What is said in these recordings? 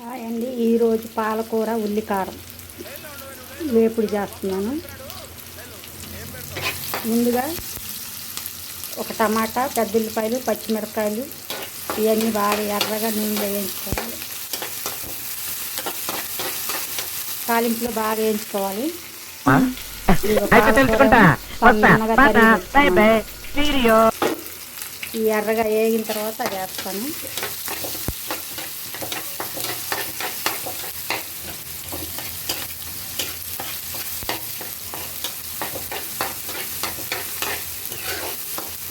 Hi అండి. ఈరోజు పాలకూర ఉల్లికారం వేపుడు చేస్తున్నాను. ముందుగా ఒక టమాటా పెద్ద ఉల్లిపాయలు పచ్చిమిరపకాయలు ఇవన్నీ బాగా ఎర్రగా నూనెలో వేయించుకోవాలి. తాలింపులో బాగా వేయించుకోవాలి. ఈ ఎర్రగా వేగిన తర్వాత వేస్తాను.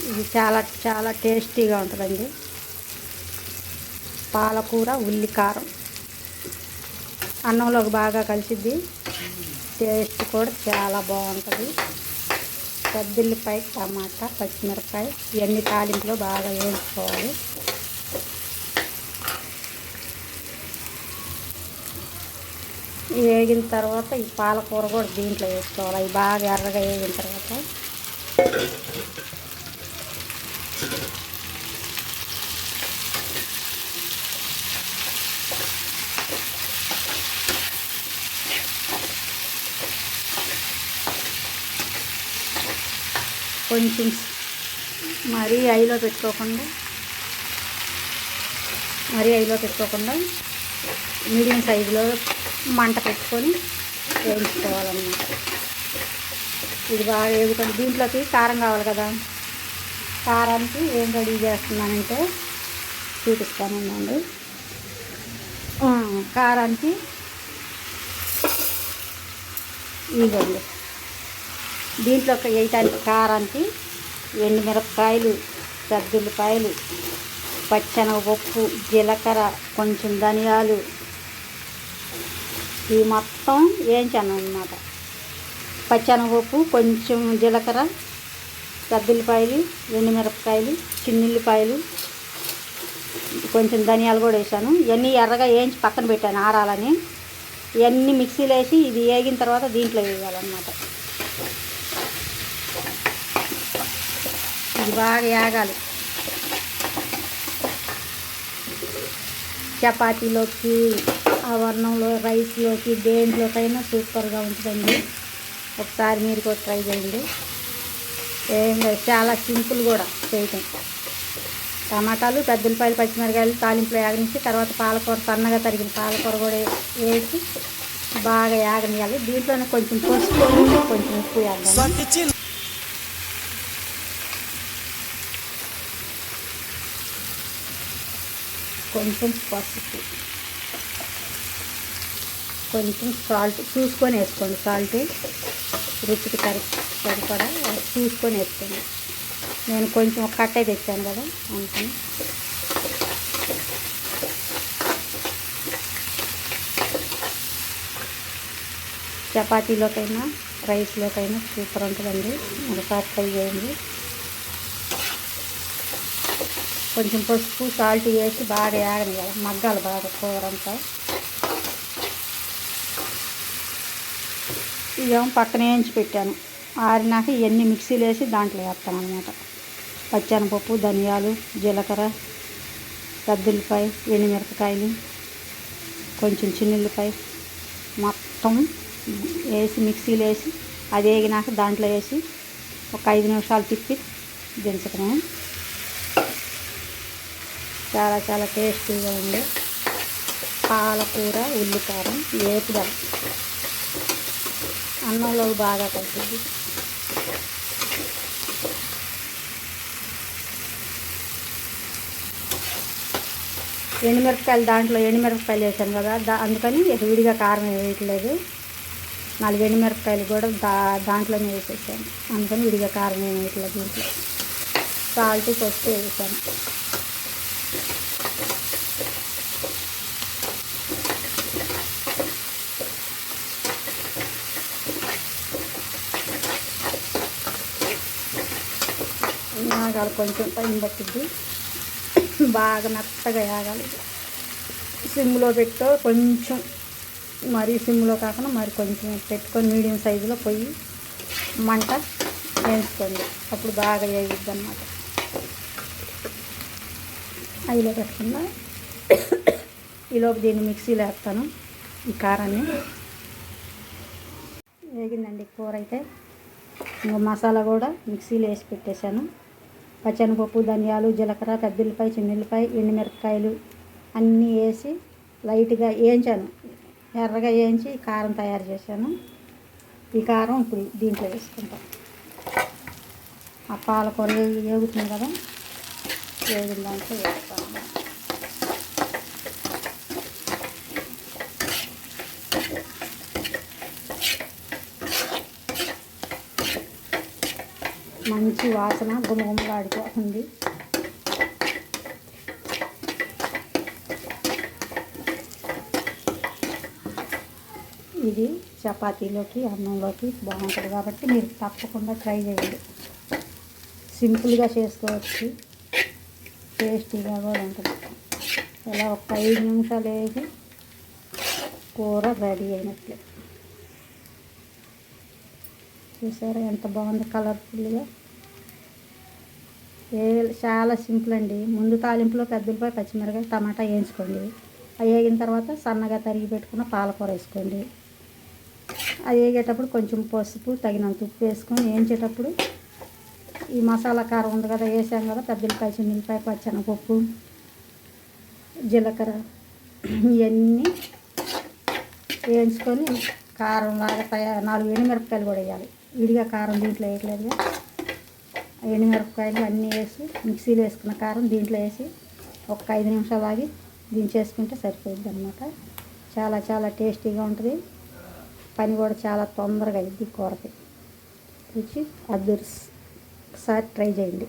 ఇది చాలా చాలా టేస్టీగా ఉంటుందండి. పాలకూర ఉల్లి కారం అన్నంలోకి బాగా కలిసిద్ది. టేస్ట్ కూడా చాలా బాగుంటుంది. పెద్దల్లిపాయ టమాటా పచ్చిమిరపకాయ ఇవన్నీ తాలింపులో బాగా వేయించుకోవాలి వేగిన తర్వాత ఈ పాలకూర కూడా దీంట్లో వేసుకోవాలి. అవి బాగా ఎర్రగా వేగిన తర్వాత కొంచెం మరీ ఐలో పెట్టుకోకుండా మరీ ఐలో పెట్టుకోకుండా మీడియం సైజులో మంట పెట్టుకొని వేయించుకోవాలన్నమాట. ఇది బాగా వేగుతుంది. దీంట్లోకి కారం కావాలి కదా. కారానికి ఏం రెడీ చేస్తున్నానంటే చూపిస్తానండి. కారానికి ఇదండి దీంట్లోకి వేయటానికి కారానికి ఎండుమిరపకాయలు పెద్దుల్లిపాయలు పచ్చెనగపప్పు జీలకర్ర కొంచెం ధనియాలు. ఇవి మొత్తం వేయించాను అనమాట పచ్చెనగపప్పు కొంచెం జీలకర్ర పెద్దుల్లిపాయలు ఎండుమిరపకాయలు చిన్నుల్లిపాయలు కొంచెం ధనియాలు కూడా వేసాను. ఇవన్నీ ఎర్రగా వేయించి పక్కన పెట్టాను ఆరాలని. ఇవన్నీ మిక్సీలో వేసి ఇది వేగిన తర్వాత దీంట్లో వేయాలన్నమాట. ఇది బాగా యాగాలి. చపాతీలోకి ఆ వర్ణంలో రైస్లోకి దేంట్లోకైనా సూపర్గా ఉంటుందండి. ఒకసారి మీరు కూడా ట్రై చేయండి. ఏం లేదు చాలా సింపుల్ కూడా చేయటం. టమాటాలు పెద్దలపాయలు పచ్చిమిరకాయలు తాలింపులో యాగనిచ్చి తర్వాత పాలకూర సన్నగా తరిగిన పాలకూర కూడా వేసి బాగా యాగనియాలి దీంట్లోనే కొంచెం పసుపు కొంచెం ఉప్పు వేయాలి కొంచెం పసుపు. కొంచెం సాల్ట్ చూసుకొని వేసుకోండి. సాల్ట్ రుచికి సరి సరిపడా చూసుకొని వేసుకోండి. నేను కొంచెం ఒక కట్టే తెచ్చాను కదా అందుకని. చపాతీలోకైనా రైస్లోకైనా సూపర్ ఉంటుందండి. ఒకసారి ట్రై చేయండి. కొంచెం పసుపు సాల్ట్ వేసి బాగా యాగనియాలి మగ్గాలి బాగా కూరంతా ఇవేమో పక్కన వేయించి పెట్టాను. ఆరినాక ఇవన్నీ మిక్సీలు వేసి దాంట్లో వేస్తాను అనమాట పచ్చనపప్పు ధనియాలు జీలకర్ర పెద్దల్లిపాయ ఎండుమిరపకాయలు కొంచెం చిన్నుల్లిపాయ మొత్తం వేసి మిక్సీలు వేసి అది వేగినాక దాంట్లో వేసి ఒక ఐదు నిమిషాలు తిప్పి దించడమే చాలా చాలా టేస్టీగా ఉంది పాలకూర ఉల్లికారం వేపుదల అన్నంలో బాగా కలిసింది ఎండుమిరపకాయలు దాంట్లో ఎండుమిరపకాయలు వేసాను కదా దా అందుకని విడిగా కారం వేయట్లేదు. నాలుగు ఎండుమిరపకాయలు కూడా దా దాంట్లోనే వేసేసాను. అందుకని విడిగా కారం ఏమి వేయట్లేదు దీంట్లో. సాల్ట్ పసుపు వేసాను. ఆగాలి కొంచెం టైం పట్టుద్ది. బాగా మెత్తగా ఆగాలి. సిమ్లో పెట్టో కొంచెం మరీ సిమ్లో కాకుండా మరి కొంచెం పెట్టుకొని మీడియం సైజులో పొయ్యి మంట వేయించుకోండి. అప్పుడు బాగా వేయిద్ది అన్నమాట ఐలో పెట్టకుండా ఈలోపు దీన్ని మిక్సీలో వేస్తాను. ఈ కారాన్ని. వేగిందండి కూర అయితే. ఇంకా మసాలా కూడా మిక్సీలో వేసి పెట్టేశాను. పచ్చనిపప్పు ధనియాలు జీలకర్ర పెద్దల్లిపాయ చిన్నెల్లిపాయ ఎండుమిరపకాయలు అన్నీ వేసి లైట్గా వేయించాను. ఎర్రగా వేయించి కారం తయారు చేశాను. ఈ కారం ఇప్పుడు దీంట్లో వేసుకుంటాం. ఆ పాలకూర వేగుతుంది కదా వేగిన దాంట్లో వేస్తాను. మంచి వాసన గుమగుమలాడిపోతుంది ఇది చపాతీలోకి అన్నంలోకి బాగుంటుంది కాబట్టి మీరు తప్పకుండా ట్రై చేయండి. సింపుల్గా చేసుకోవచ్చు. టేస్టీగా కూడా ఉంటుంది. ఇలా ఒక ఐదు నిమిషాలు వేసి కూర రెడీ అయినట్లే. చూసారా ఎంత బాగుంది కలర్ఫుల్గా. ఏ చాలా సింపుల్ అండి. ముందు తాలింపులో పెద్దలపై పచ్చిమిరకాయ టమాటా వేయించుకోండి. అవి వేగిన తర్వాత సన్నగా తరిగి పెట్టుకున్న పాలకూర వేసుకోండి. అవి వేగేటప్పుడు కొంచెం పసుపు తగినంత ఉప్పు వేసుకొని వేయించేటప్పుడు ఈ మసాలా కారం ఉంది కదా వేసాం కదా పెద్దలపాయ చిన్నపాయ పచ్చనపప్పు జీలకర్ర ఇవన్నీ వేయించుకొని కారం లాగా తయారు నాలుగు ఎండుమిరపకాయలు కూడా వేయాలి. విడిగా కారం దీంట్లో వేయట్లేదుగా ఎండుమిరపకాయలు అన్నీ వేసి మిక్సీలో వేసుకున్న కారం దీంట్లో వేసి ఒక ఐదు నిమిషాలు ఆగి దించేసుకుంటే సరిపోయింది అనమాట చాలా చాలా టేస్టీగా ఉంటుంది. పని కూడా చాలా తొందరగా అయింది కూరకి. రుచి అద్దరు ఒకసారి ట్రై చేయండి.